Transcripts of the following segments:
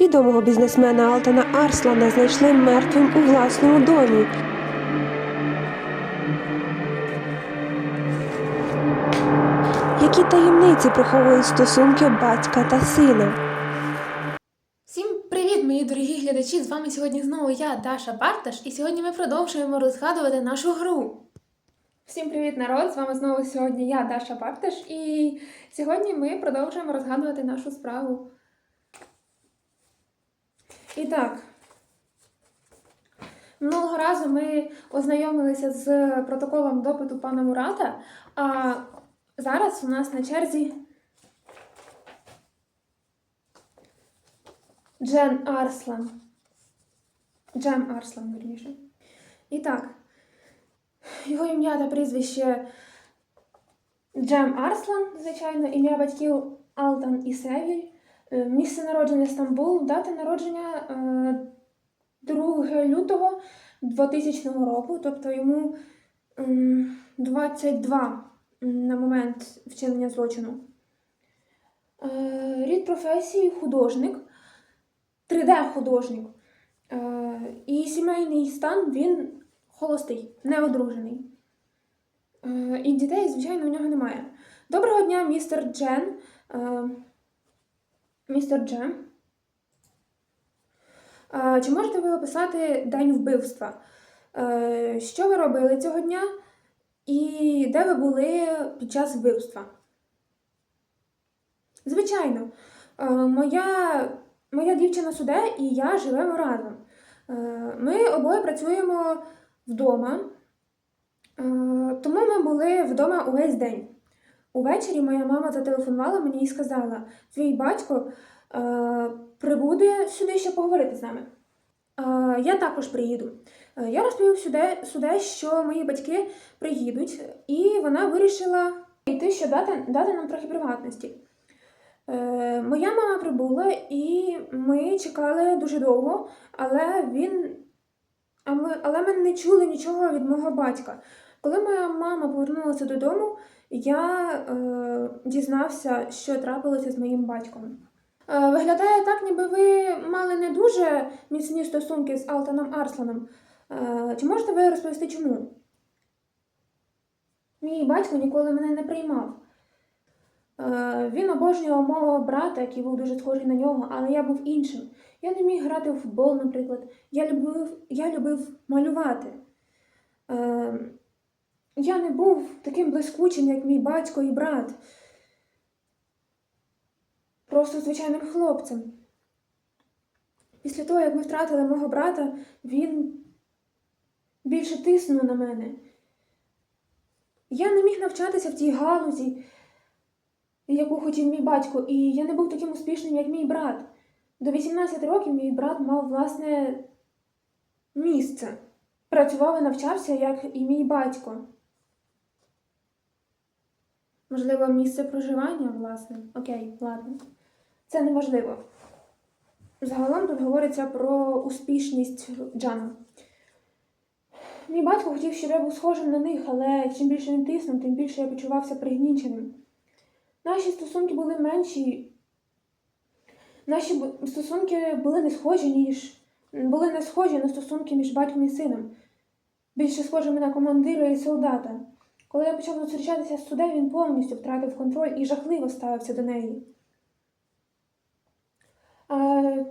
Відомого бізнесмена Алтана Арслана знайшли мертвим у власному домі. Які таємниці приховують стосунки батька та сина? Всім привіт, мої дорогі глядачі! З вами сьогодні знову я, Даша Барташ, і сьогодні ми продовжуємо розгадувати нашу гру. Всім привіт, народ! З вами знову сьогодні я, Даша Барташ, і сьогодні ми продовжуємо розгадувати нашу справу. І так, минулого разу ми ознайомилися з протоколом допиту пана Мурата, а зараз у нас на черзі Джен Арслан. Джем Арслан, вірніше. І так, його ім'я та прізвище Джем Арслан, звичайно, ім'я батьків Алтан і Севіль, місце народження Стамбул, дата народження е, 2 лютого 2000 року, тобто йому 22 на момент вчинення злочину. Е, Рід професії художник. 3D-художник. Е, і сімейний стан він холостий, неодружений. Е, і дітей, звичайно, у нього немає. Доброго дня, містер Джен. Містер Джен. Е, чи можете ви описати день вбивства? Що ви робили цього дня? І де ви були під час вбивства? Звичайно, моя Моя дівчина суде і я живемо разом. Ми обоє працюємо вдома, тому ми були вдома увесь день. Увечері моя мама зателефонувала мені і сказала: твій батько е, прибуде сюди ще поговорити з нами. Е, Я також приїду. Е, Я розповів сюди, суде, що мої батьки приїдуть, і вона вирішила йти, що дати, дати нам трохи приватності. Е, моя мама прибула, і ми чекали дуже довго, але він. Але ми не чули нічого від мого батька. Коли моя мама повернулася додому, я е, дізнався, що трапилося з моїм батьком. Е, виглядає так, ніби ви мали не дуже міцні стосунки з Алтаном Арсланом. Е, чи можете ви розповісти чому? Мій батько ніколи мене не приймав. Е, Він обожнював мого брата, який був дуже схожий на нього, але я був іншим. Я не міг грати в футбол, наприклад. Я любив, я любив малювати. Е, Я не був таким блискучим, як мій батько і брат. Просто звичайним хлопцем. Після того, як ми втратили мого брата, він більше тиснув на мене. Я не міг навчатися в цій галузі яку хотів мій батько, і я не був таким успішним, як мій брат. До 18 років мій брат мав власне місце. Працював і навчався, як і мій батько. Можливо, місце проживання, власне. Окей, ладно. Це не важливо. Загалом тут говориться про успішність Джана. Мій батько хотів, щоб я був схожим на них, але чим більше він тиснув, тим більше я почувався пригніченим. Наші стосунки були менші. Наші стосунки були не схожі, ніж були не схожі на стосунки між батьком і сином, більше схожими на командира і солдата. Коли я почав зустрічатися з суддею, він повністю втратив контроль і жахливо ставився до неї. А,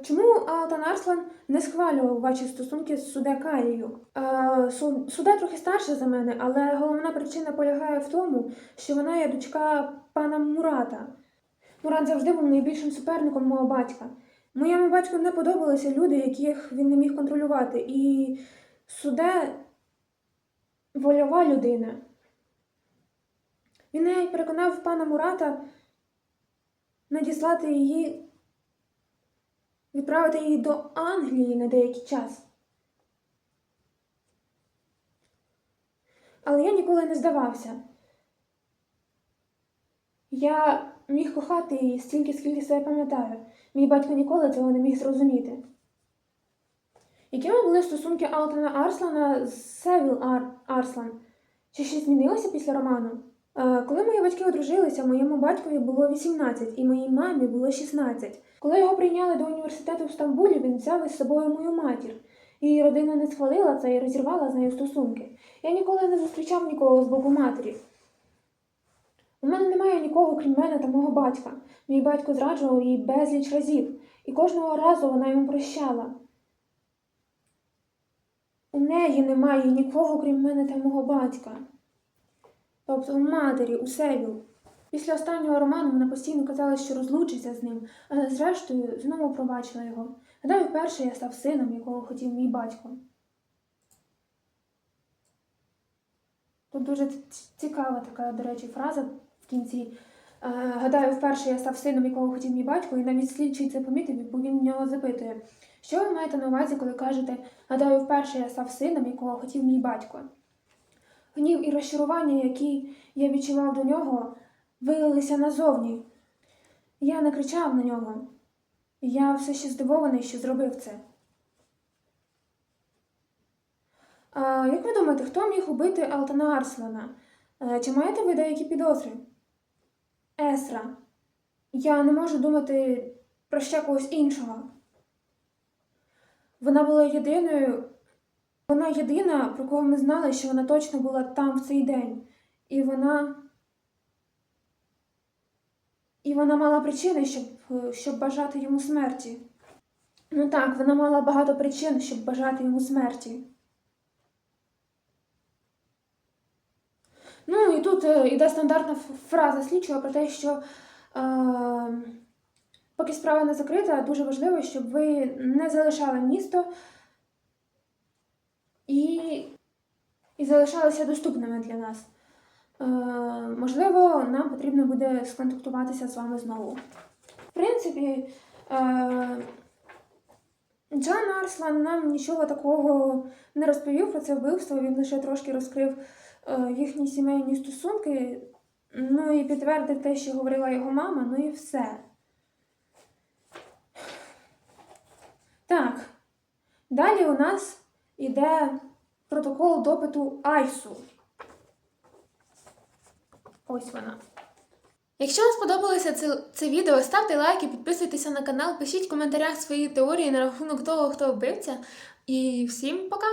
чому Алтан Арслан не схвалював ваші стосунки з суде Калією? А, Суде трохи старша за мене, але головна причина полягає в тому, що вона є дочка пана Мурата. Мурат завжди був найбільшим суперником мого батька. Моєму батьку не подобалися люди, яких він не міг контролювати. І суде вольова людина. Він навіть переконав пана Мурата надіслати її, відправити її до Англії на деякий час. Але я ніколи не здавався. Я міг кохати її стільки, скільки себе пам'ятаю. Мій батько ніколи цього не міг зрозуміти. Якими були стосунки Алтана Арслана з Севіл Ар... Арслан? Чи щось змінилося після роману? Е, Коли мої батьки одружилися, моєму батькові було 18 і моїй мамі було 16. Коли його прийняли до університету в Стамбулі, він взяв із собою мою матір. Її родина не схвалила це і розірвала з нею стосунки. Я ніколи не зустрічав нікого з боку матері. У мене немає нікого, крім мене та мого батька. Мій батько зраджував її безліч разів, і кожного разу вона йому прощала. У неї немає нікого, крім мене та мого батька. Тобто матері, у Севіл. Після останнього роману вона постійно казала, що розлучиться з ним, але зрештою знову пробачила його. Гадаю, вперше я став сином, якого хотів мій батько. Тут дуже цікава така, до речі, фраза в кінці. Е, Гадаю, вперше я став сином, якого хотів мій батько, і навіть слідчий це помітив, бо він в нього запитує, що ви маєте на увазі, коли кажете, гадаю, вперше я став сином, якого хотів мій батько. Гнів і розчарування, які я відчував до нього, вилилися назовні. Я не кричав на нього. Я все ще здивований, що зробив це. А, як ви думаєте, хто міг убити Алтана Арслана? Е, Чи маєте ви деякі підозри? Есра. Я не можу думати про ще когось іншого. Вона була єдиною, вона єдина, про кого ми знали, що вона точно була там в цей день. І вона. І вона мала причини, щоб, щоб бажати йому смерті. Ну так, вона мала багато причин, щоб бажати йому смерті. Ну і тут е, іде стандартна фраза слідчого про те, що е, поки справа не закрита, дуже важливо, щоб ви не залишали місто і, і залишалися доступними для нас. Е, можливо, нам потрібно буде сконтактуватися з вами знову. В принципі, е, Джан Арслан нам нічого такого не розповів про це вбивство, він лише трошки розкрив е, їхні сімейні стосунки, ну і підтвердив те, що говорила його мама, ну і все. Так. Далі у нас іде протокол допиту Айсу. Ось вона. Якщо вам сподобалося це, це відео, ставте лайки, підписуйтеся на канал, пишіть в коментарях свої теорії на рахунок того, хто вбивця. І всім пока!